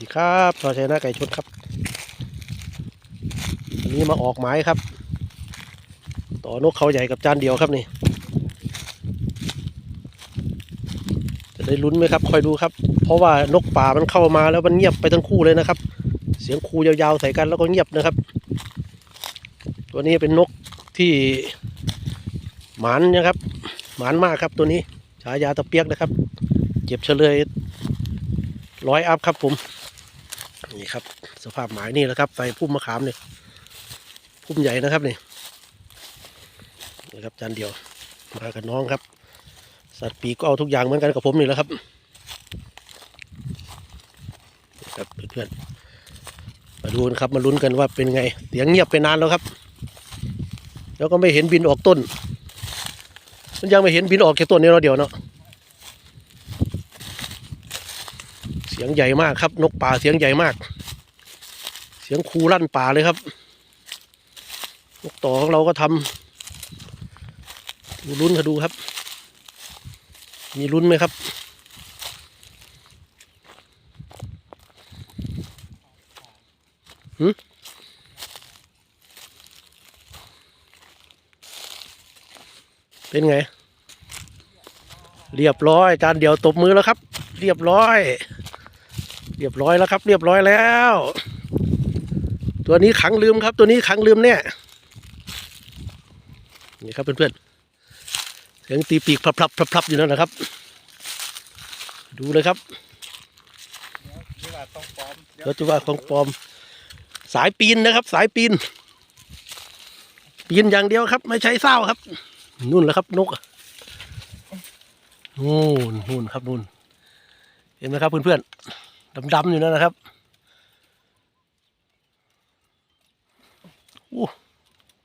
ดีครับชอชัยนาไก่ชนครับวันนี้มาออกหมายครับ ต่อนกเขาใหญ่กับจานเดียวครับนี่ จะได้ลุ้นไหมครับ คอยดูครับ เพราะว่านกป่ามันเข้ามาแล้วมันเงียบไปทั้งคู่เลยนะครับ เสียงคูยาวๆใส่กันแล้วก็เงียบนะครับ ตัวนี้เป็นนกที่หมานนะครับ หมานมากครับตัวนี้ฉายาตะเปียกนะครับเก็บเฉลยร้อยอัพครับผม นี่ครับ สภาพหมายนี่แหละครับใส่พุ่มมะขามเนี่ยพุ่มใหญ่นะครับนี่นี่ครับจานเดียวมากับน้องครับ สัตว์ปีกก็เอาทุกอย่างเหมือนกันกับผมนี่แหละครับนี่ครับเพื่อนๆมาดูกันครับมาลุ้นกันว่าเป็นไงเสียงเงียบไปนานแล้วครับ แล้วก็ไม่เห็นบินออกต้น มันยังไม่เห็นบินออกแค่ต้นนี้เราเดียวเนาะ เสียงใหญ่มากครับ นกป่าเสียงใหญ่มาก เสียงคูลั่นป่าเลยครับ นกต่อของเราก็ทำดูลุ้นกันดูครับ มีลุ้นไหมครับหืเป็นไง เรียบร้อยจานเดียวตบมือแล้วครับ เรียบร้อย เรียบร้อยแล้วครับ เรียบร้อยแล้ว ตัวนี้ขังลืมครับ ตัวนี้ขังลืมเนี่ยนี่ครับเพื่อนๆเสียงตีปีกพลับพลับพลับพลับอยู่นั่นนะครับ ดูเลยครับเดี๋ยวรถจุว่าของปลอม สายปีนนะครับ สายปีน ปีนอย่างเดียวครับ ไม่ใช้เศร้าครับ นู่นแหละครับ นกนู่นนู่นครับนู่นเห็นไหมครับเพื่อนๆ ดำๆอยู่นั่นนะครับอู้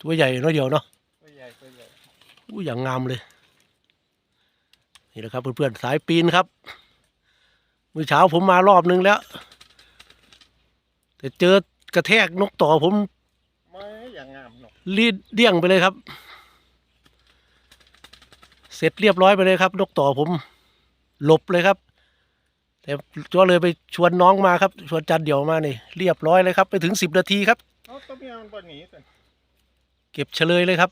ตัวใหญ่น้อยเดียวเนาะตัวใหญ่ตัวใหญ่อู้อย่างงามเลย นี่แหละครับเพื่อนๆสายปีนครับเมื่อเช้าผมมารอบนึงแล้ว แต่เจอกระแทกนกต่อผมไม่อย่างงามหรอกรีดเดี่ยงไปเลยครับ เสร็จเรียบร้อยไปเลยครับ นกต่อผม หลบเลยครับ แต่ก็เลยไปชวนน้องมาครับ ชวนจันเดี่ยวมานี่เรียบร้อยเลยครับ ไปถึงสิบนาทีครับ เอาตัวเมียมันปนหนีสิเก็บเฉลยเลยครับ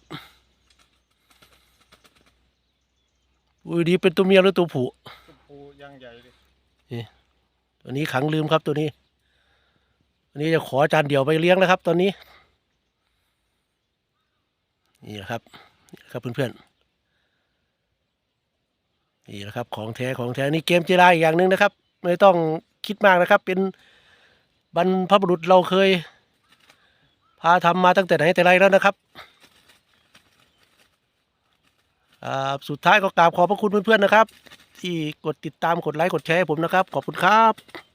อุ้ยดีเป็นตัวเมียหรือตัวผู้ตัวผูย่างใหญ่เลยตัวนี้ขังลืมครับตัวนี้ตัวนี้จะขอจานเดี่ยวไปเลี้ยงแล้วครับ ตอนนี้ นี่แหละครับนี่แหละครับเพื่อนๆนี่แหละครับของแท้ของแท้นี่เกมเจไดอีกอย่างหนึ่งนะครับ ไม่ต้องคิดมากนะครับ เป็นบรรพบุรุษเราเคย พาทำมาตั้งแต่ไหนแต่ไรแล้วนะครับสุดท้ายก็กราบขอบพระคุณเพื่อนๆนะครับ ที่กดติดตามกดไลค์กดแชร์ให้ผมนะครับ ขอบคุณครับ